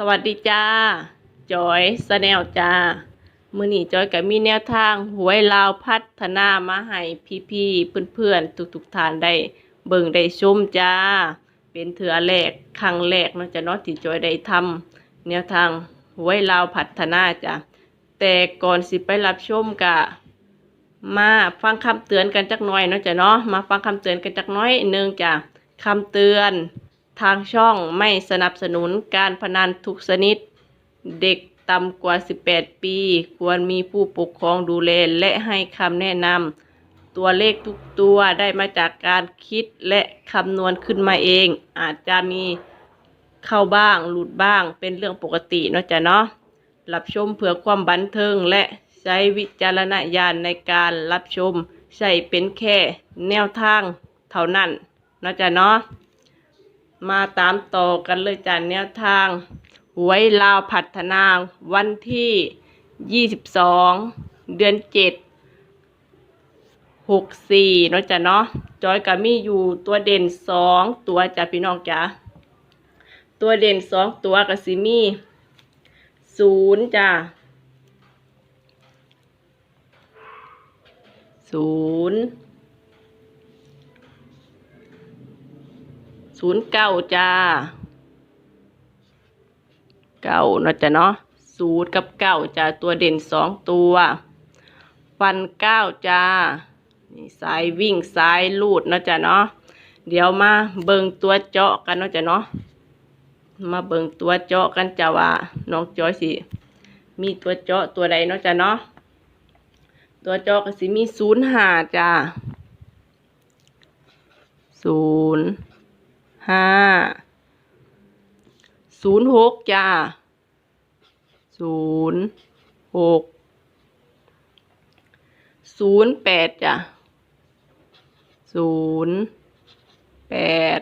สวัสดีจ้า จอยสแนลจ้า มื้อนี้จอยก็มีแนวทางหวยลาวพัฒนามาให้พี่ๆเพื่อนๆทุกๆทานได้เบิ่งได้ชมจ้า เป็นเถือแรกครั้งแรกนาะจ้ะเนาะที่จอยได้ทำแนวทางหวยลาวพัฒนาจ้ะแต่ก่อนสิไปรับชมกะมาฟังคำเตือนกันจักหน่อยเนาะจ้ะเนาะมาฟังคำเตือนกันจักน้อยหนึ่งจ้ะคำเตือน ทางช่องไม่สนับสนุนการพนันทุกชนิด เด็กต่ำกว่า 18 ปี ควรมีผู้ปกครองดูแลและให้คำแนะนำตัวเลขทุกตัวได้มาจากการคิดและคำนวณขึ้นมาเอง อาจจะมีเข้าบ้างหลุดบ้างเป็นเรื่องปกติเนาะจ้ะเนาะรับชมเพื่อความบันเทิงและใช้วิจารณญาณในการรับชม ใช่เป็นแค่แนวทางเท่านั้นเนาะจ้ะเนาะ มาตามต่อกันเลยจ้ะแนวทาง หวยลาวพัฒนาวันที่ 22 เดือน 7 64เนาะจ้ะเนาะจอยก็มีอยู่ตัวเด่น 2 ตัวจ้ะพี่น้องจ้ะตัวเด่น 2 ตัวก็สิมี0จ้ะ0 ศูนย์เก้าจ้าเก้าเนาะจ้ะเนาะศูนย์กับเก้าจ้าตัวเด่นสองตัว ฟันเก้าจ้านี่สายวิ่งสายลูดเนาะจ้ะเนาะเดี๋ยวมาเบิงตัวเจาะกันเนาะจ้ะเนาะมาเบิงตัวเจาะกันจ้าว่าน้องจอยสิมีตัวเจาะตัวใดเนาะจ้ะเนาะตัวเจาะก็สิมีศูนย์ห้าจ้าศูนย์ ห้าศูนย์หกจ้าศูนย์หกศูนย์แปดจ้ะศูนย์แปด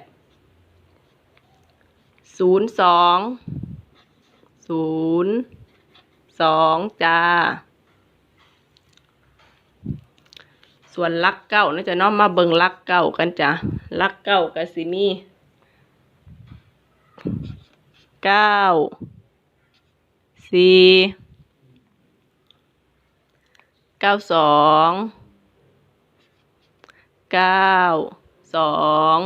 ศูนย์สองศูนย์สองจ้า ส่วนลักเก้านะจ๊ะเนาะมาเบิงลักเก้ากันจ้ะลักเก้ากับสิมี เก้าสี่เก้าสองเก้าสอง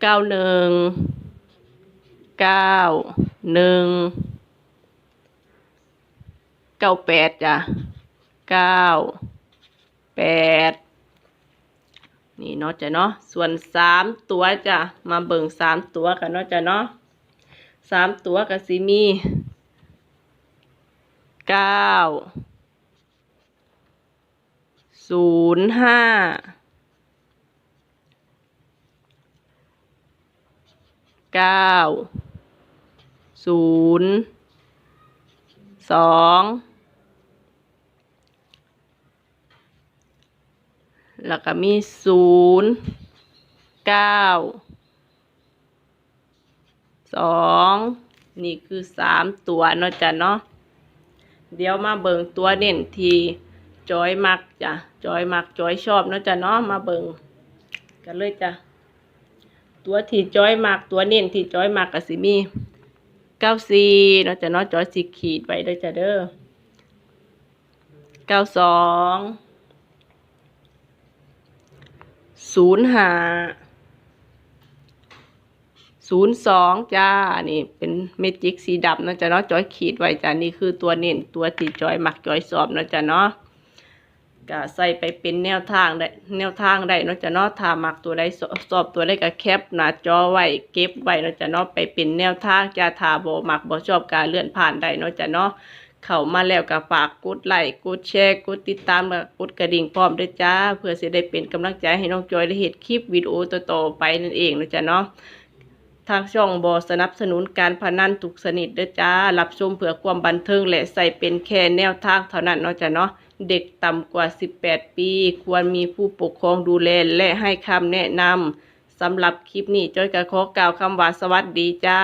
เก้าหนึ่งเก้าหนึ่งเก้าแปดจ้ะเก้าแปด นี่เนาะจ้ะเนาะส่วนสามตัวจ้ะมาเบิ่งสามตัวกันเนาะจ้ะเนาะสามตัวกับสิมีเก้าศูนย์ห้าเก้าศูนย์สอง แล้วก็มีศูนย์เก้าสองนี่คือสามตัวเนาะจ้ะเนาะเดี๋ยวมาเบิงตัวเด่นทีจอยมักจ้ะจอยมักจอยชอบเนาะจ้ะเนาะมาเบิงกันเลยจ้ะตัวที่จอยมักตัวเน้นที่จอยมักก็สิมีเก้าสี่เนาะจ้ะเนาะจอยสิขีดไว้เด้อจ้ะเด้อเก้าสอง ศูนย์ห้าศูนย์สองจ้า นี่เป็นเมจิกสีดำนะจ๊ะเนาะจอยขีดไว้จ้านี่คือตัวเน้นตัวที่จอยหมักจอยสอบนะจ๊ะเนาะก็ใส่ไปเป็นแนวทางได้แนวทางได้นาะจ๊ะเนาะถ้ามักตัวใดสอบสอบตัวใดก็แคปหน้าจอไว้เก็บไว้นาะจ๊ะเนาะไปเป็นแนวทางจะถ้าบ่มักบ่ชอบการเลื่อนผ่านได้นาะจ๊ะเนาะ เข้ามาแล้วก็ฝากกดไลค์กดแชร์กดติดตามและกดกระดิ่งพร้อมด้วยจ้า เพื่อจะได้เป็นกำลังใจให้น้องจอยได้เห็นคลิปวิดีโอต่อๆไปนั่นเองนะจ๊ะเนาะทางช่องบอสนับสนุนการพนันทุกสนิทเด้อจ้า รับชมเพื่อความบันเทิงและใส่เป็นแค่แนวทางเท่านั้นเนาะจ้ะเนาะ เด็กต่ำกว่า 18 ปี ควรมีผู้ปกครองดูแลและให้คำแนะนำสำหรับคลิปนี้จอยก็ขอกล่าวคำว่าสวัสดีจ้า